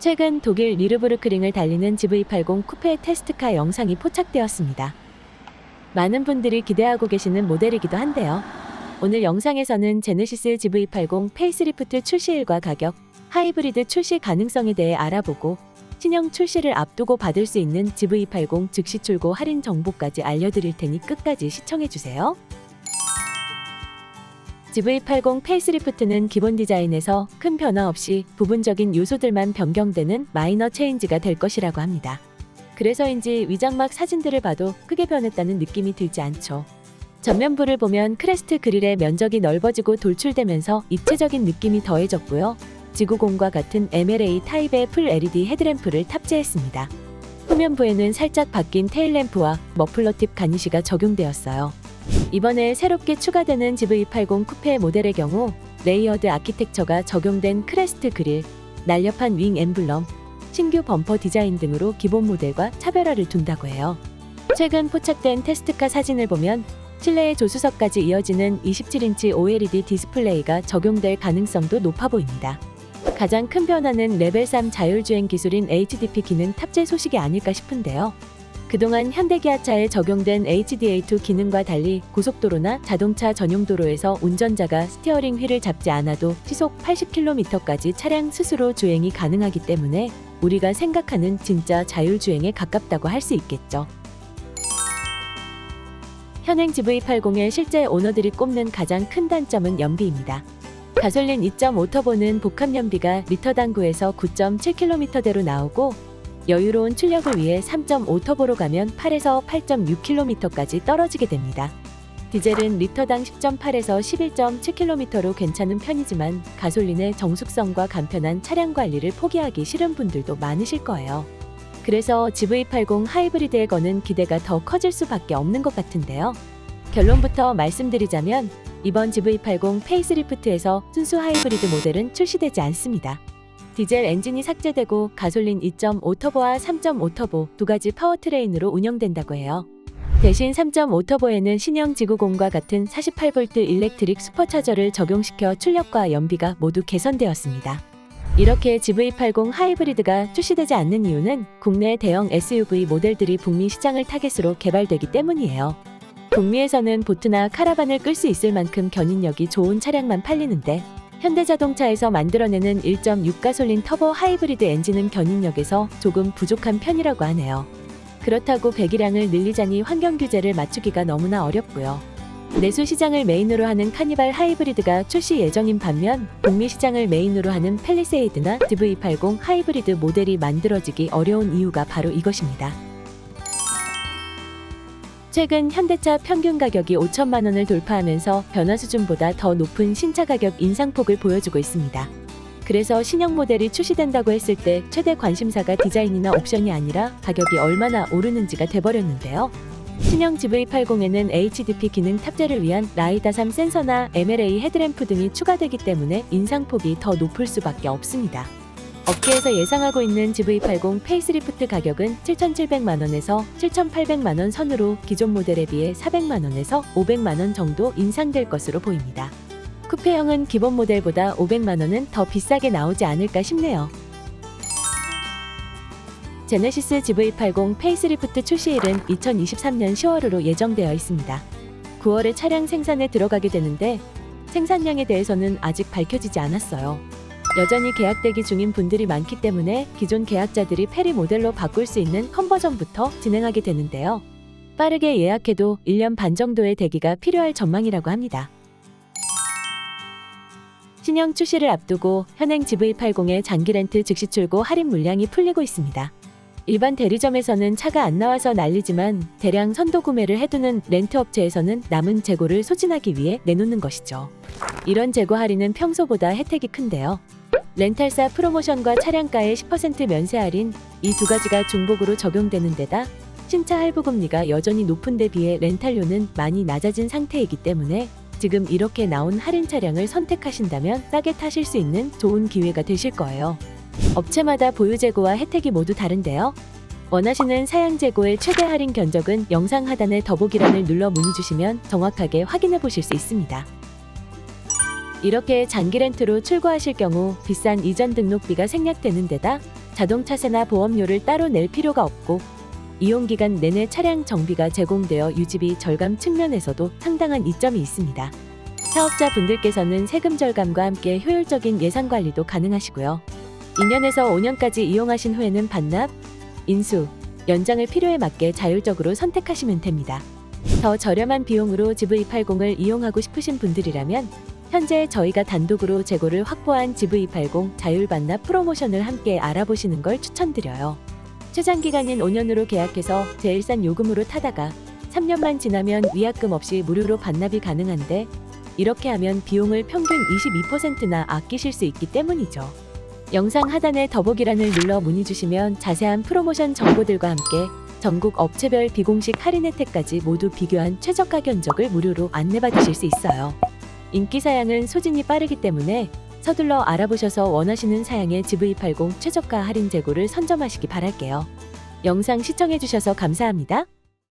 최근 독일 리르부르크링을 달리는 GV80 쿠페 테스트카 영상이 포착되었습니다. 많은 분들이 기대하고 계시는 모델이기도 한데요. 오늘 영상에서는 제네시스 GV80 페이스리프트 출시일과 가격, 하이브리드 출시 가능성에 대해 알아보고 신형 출시를 앞두고 받을 수 있는 GV80 즉시 출고 할인 정보까지 알려드릴 테니 끝까지 시청해주세요. GV80 페이스리프트는 기본 디자인에서 큰 변화 없이 부분적인 요소들만 변경되는 마이너 체인지가 될 것이라고 합니다. 그래서인지 위장막 사진들을 봐도 크게 변했다는 느낌이 들지 않죠. 전면부를 보면 크레스트 그릴의 면적이 넓어지고 돌출되면서 입체적인 느낌이 더해졌고요. 지구공과 같은 MLA 타입의 풀 LED 헤드램프를 탑재했습니다. 후면부에는 살짝 바뀐 테일램프와 머플러 팁 가니쉬가 적용되었어요. 이번에 새롭게 추가되는 GV80 쿠페 모델의 경우 레이어드 아키텍처가 적용된 크레스트 그릴, 날렵한 윙 엠블럼, 신규 범퍼 디자인 등으로 기본 모델과 차별화를 둔다고 해요. 최근 포착된 테스트카 사진을 보면 실내의 조수석까지 이어지는 27인치 OLED 디스플레이가 적용될 가능성도 높아 보입니다. 가장 큰 변화는 레벨 3 자율주행 기술인 HDP 기능 탑재 소식이 아닐까 싶은데요. 그동안 현대기아차에 적용된 HDA2 기능과 달리 고속도로나 자동차 전용 도로에서 운전자가 스티어링 휠을 잡지 않아도 시속 80km까지 차량 스스로 주행이 가능하기 때문에 우리가 생각하는 진짜 자율주행에 가깝다고 할 수 있겠죠. 현행 GV80의 실제 오너들이 꼽는 가장 큰 단점은 연비입니다. 가솔린 2.5 터보는 복합 연비가 리터당 9에서 9.7km대로 나오고 여유로운 출력을 위해 3.5 터보로 가면 8에서 8.6km까지 떨어지게 됩니다. 디젤은 리터당 10.8에서 11.7km로 괜찮은 편이지만 가솔린의 정숙성과 간편한 차량 관리를 포기하기 싫은 분들도 많으실 거예요. 그래서 GV80 하이브리드에 거는 기대가 더 커질 수밖에 없는 것 같은데요. 결론부터 말씀드리자면 이번 GV80 페이스리프트에서 순수 하이브리드 모델은 출시되지 않습니다. 디젤 엔진이 삭제되고 가솔린 2.5 터보와 3.5 터보 두 가지 파워트레인으로 운영된다고 해요. 대신 3.5 터보에는 신형 지구공과 같은 48V 일렉트릭 슈퍼차저를 적용시켜 출력과 연비가 모두 개선되었습니다. 이렇게 GV80 하이브리드가 출시되지 않는 이유는 국내 대형 SUV 모델들이 북미 시장을 타겟으로 개발되기 때문이에요. 북미에서는 보트나 카라반을 끌 수 있을 만큼 견인력이 좋은 차량만 팔리는데 현대자동차에서 만들어내는 1.6 가솔린 터보 하이브리드 엔진은 견인력에서 조금 부족한 편이라고 하네요. 그렇다고 배기량을 늘리자니 환경 규제를 맞추기가 너무나 어렵고요. 내수 시장을 메인으로 하는 카니발 하이브리드가 출시 예정인 반면 북미 시장을 메인으로 하는 펠리세이드나 GV80 하이브리드 모델이 만들어지기 어려운 이유가 바로 이것입니다. 최근 현대차 평균 가격이 5천만 원을 돌파하면서 변화 수준보다 더 높은 신차 가격 인상폭을 보여주고 있습니다. 그래서 신형 모델이 출시된다고 했을 때 최대 관심사가 디자인이나 옵션이 아니라 가격이 얼마나 오르는지가 돼버렸는데요. 신형 GV80에는 HDP 기능 탑재를 위한 라이다 3 센서나 MLA 헤드램프 등이 추가되기 때문에 인상폭이 더 높을 수밖에 없습니다. 업계에서 예상하고 있는 GV80 페이스리프트 가격은 7,700만 원에서 7,800만 원 선으로 기존 모델에 비해 400만 원에서 500만 원 정도 인상될 것으로 보입니다. 쿠페형은 기본 모델보다 500만 원은 더 비싸게 나오지 않을까 싶네요. 제네시스 GV80 페이스리프트 출시일은 2023년 10월으로 예정되어 있습니다. 9월에 차량 생산에 들어가게 되는데 생산량에 대해서는 아직 밝혀지지 않았어요. 여전히 계약대기 중인 분들이 많기 때문에 기존 계약자들이 페리 모델로 바꿀 수 있는 컨버전부터 진행하게 되는데요. 빠르게 예약해도 1년 반 정도의 대기가 필요할 전망이라고 합니다. 신형 출시를 앞두고 현행 GV80의 장기 렌트 즉시 출고 할인 물량이 풀리고 있습니다. 일반 대리점에서는 차가 안 나와서 난리지만 대량 선도 구매를 해두는 렌트 업체에서는 남은 재고를 소진하기 위해 내놓는 것이죠. 이런 재고 할인은 평소보다 혜택이 큰데요. 렌탈사 프로모션과 차량가의 10% 면세 할인 이 두 가지가 중복으로 적용되는 데다 신차 할부 금리가 여전히 높은 데 비해 렌탈료는 많이 낮아진 상태이기 때문에 지금 이렇게 나온 할인 차량을 선택하신다면 싸게 타실 수 있는 좋은 기회가 되실 거예요. 업체마다 보유 재고와 혜택이 모두 다른데요. 원하시는 사양 재고의 최대 할인 견적은 영상 하단의 더보기란을 눌러 문의 주시면 정확하게 확인해 보실 수 있습니다. 이렇게 장기 렌트로 출고하실 경우 비싼 이전 등록비가 생략되는 데다 자동차세나 보험료를 따로 낼 필요가 없고 이용 기간 내내 차량 정비가 제공되어 유지비 절감 측면에서도 상당한 이점이 있습니다. 사업자분들께서는 세금 절감과 함께 효율적인 예산 관리도 가능하시고요. 2년에서 5년까지 이용하신 후에는 반납, 인수, 연장을 필요에 맞게 자율적으로 선택하시면 됩니다. 더 저렴한 비용으로 GV80을 이용하고 싶으신 분들이라면 현재 저희가 단독으로 재고를 확보한 GV80 자율 반납 프로모션을 함께 알아보시는 걸 추천드려요. 최장 기간인 5년으로 계약해서 제일 싼 요금으로 타다가 3년만 지나면 위약금 없이 무료로 반납이 가능한데 이렇게 하면 비용을 평균 22%나 아끼실 수 있기 때문이죠. 영상 하단에 더보기란을 눌러 문의 주시면 자세한 프로모션 정보들과 함께 전국 업체별 비공식 할인 혜택까지 모두 비교한 최저가 견적을 무료로 안내받으실 수 있어요. 인기 사양은 소진이 빠르기 때문에 서둘러 알아보셔서 원하시는 사양의 GV80 최저가 할인 재고를 선점하시기 바랄게요. 영상 시청해주셔서 감사합니다.